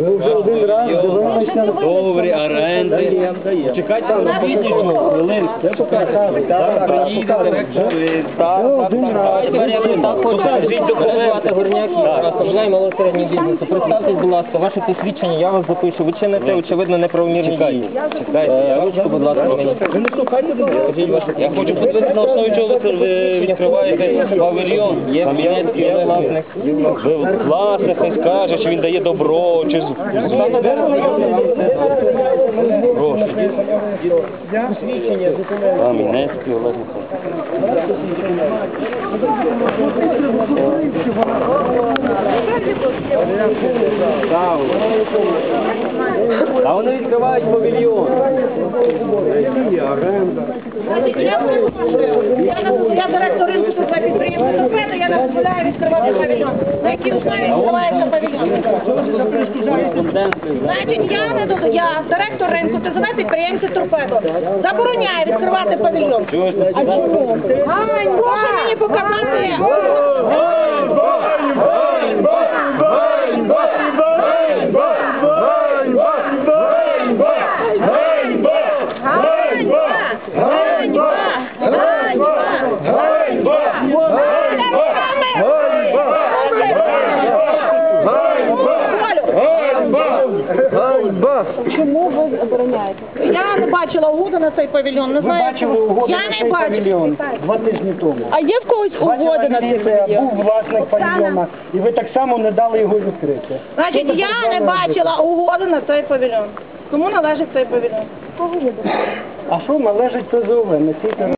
Ви вже один раз дивилися на Договори, оренди. Чекайте на фізичну хвилинку. Я показав. Так, так, директор. Так, один раз. Тепер я не так хочу. Покажіть документи. Кабжай, малого середнього бізнесу. Представтесь, будь ласка, ваше посвідчення, я вас запишу. Ви чините, очевидно, неправомірні дії. Чекайте, Е, Ручку, будь ласка, мені. Ви не слухайте до мене. Я хочу подивитися на основі чого ви ви відкриваєте павільйон. Є власник. власник. Ви власник хай скаже, чи він дає добро, чи з- Прошу. Посвідчення, документи. Кам'янецький Олег А вони відкривають павільйон. Я директор ринку тут підприємства дозволяю відкривати павільйон. На якій основі відкривається павільйон? Значить, я не дозволяю, я директор ринку, ТЗВ підприємці торпедо. Забороняю відкривати павільйон. А чому? Прошу мені показати. Ганьба! Чому ви забороняєте? Я не бачила угоду на цей павільйон. Не Ви знаю. бачили чому. угоду Я на не цей павільйон бачила. два тижні тому. А є в когось угоди на цей міліція, павільйон? був власник павільйона, і ви так само не дали його відкрити. Значить, Що ви я не бачила угоди на цей павільйон. Кому належить цей павільйон? А що належить ПЗОВ? Несіть